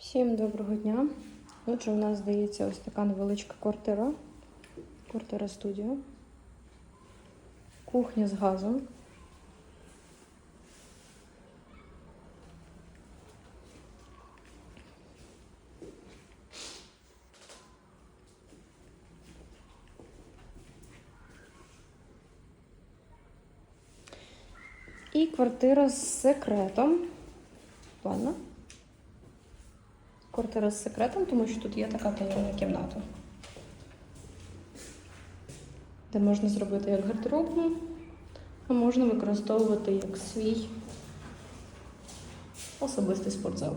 Всім доброго дня. Отже, у нас здається ось така невеличка квартира. Квартира студіо. Кухня з газом. І квартира з секретом. Ванна. Квартира з секретом, тому що тут є така таємна кімната, де можна зробити як гардеробну, а можна використовувати як свій особистий спортзал.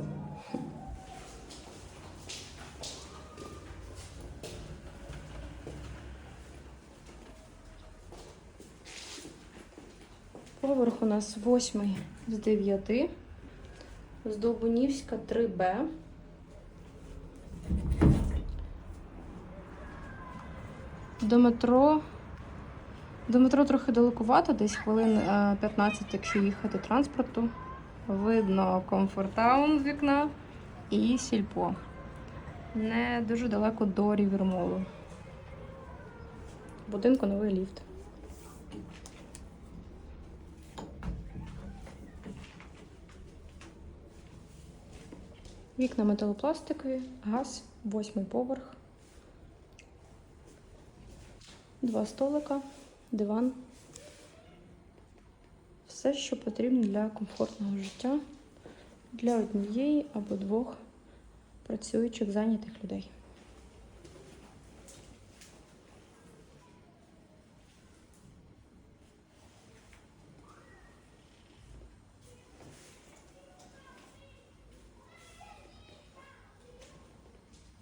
Поверх у нас восьмий з дев'яти. З Довбунівська 3Б. До метро. До метро трохи далекувато, десь хвилин е, 15, якщо їхати транспорту. Видно комфортаун з вікна і сільпо. Не дуже далеко до Рівермолу. Будинку новий ліфт. Вікна металопластикові, газ, восьмий поверх. Два столика, диван. Все, що потрібно для комфортного життя для однієї або двох працюючих зайнятих людей.